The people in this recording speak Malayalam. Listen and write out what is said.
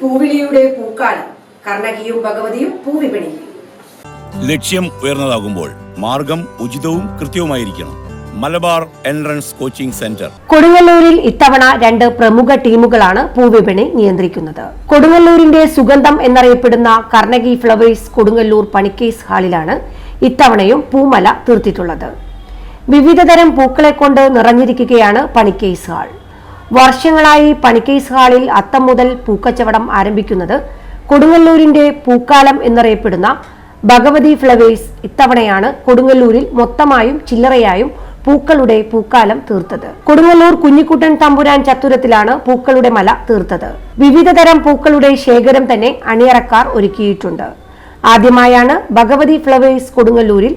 പൂവിളിയുടെ പൂക്കാലം. കർണകിയും ഭഗവതിയും പൂവിപണിയിൽ. ലക്ഷ്യം ഉയർന്നതാകുമ്പോൾ മാർഗം ഉചിതവും കൃത്യവുമായിരിക്കണം. Malabar entrance coaching centre. കൊടുങ്ങല്ലൂരിൽ ഇത്തവണ രണ്ട് പ്രമുഖ ടീമുകളാണ് പൂവിപണി നിയന്ത്രിക്കുന്നത്. കൊടുങ്ങല്ലൂരിന്റെ സുഗന്ധം എന്നറിയപ്പെടുന്ന കർണകി ഫ്ലവേഴ്സ് കൊടുങ്ങല്ലൂർ പണിക്കേസ് ഹാളിലാണ് ഇത്തവണയും പൂമല തീർത്തിട്ടുള്ളത്. വിവിധതരം പൂക്കളെ കൊണ്ട് നിറഞ്ഞിരിക്കുകയാണ് പണിക്കേസ് ഹാൾ. വർഷങ്ങളായി പണിക്കേസ് ഹാളിൽ അത്തം മുതൽ പൂക്കച്ചവടം ആരംഭിക്കുന്നത് കൊടുങ്ങല്ലൂരിന്റെ പൂക്കാലം എന്നറിയപ്പെടുന്ന ഭഗവതി ഫ്ലവേഴ്സ് ഇത്തവണയാണ് കൊടുങ്ങല്ലൂരിൽ മൊത്തമായും ചില്ലറയായും പൂക്കളുടെ പൂക്കാലം തീർത്തത്. കൊടുങ്ങല്ലൂർ കുഞ്ഞിക്കുട്ടൻ തമ്പുരാൻ ചത്തുരത്തിലാണ് പൂക്കളുടെ മല തീർത്തത്. വിവിധതരം പൂക്കളുടെ ശേഖരം തന്നെ അണിയറക്കാർ ഒരുക്കിയിട്ടുണ്ട്. ആദ്യമായാണ് ഭഗവതി ഫ്ലവേഴ്സ് കൊടുങ്ങല്ലൂരിൽ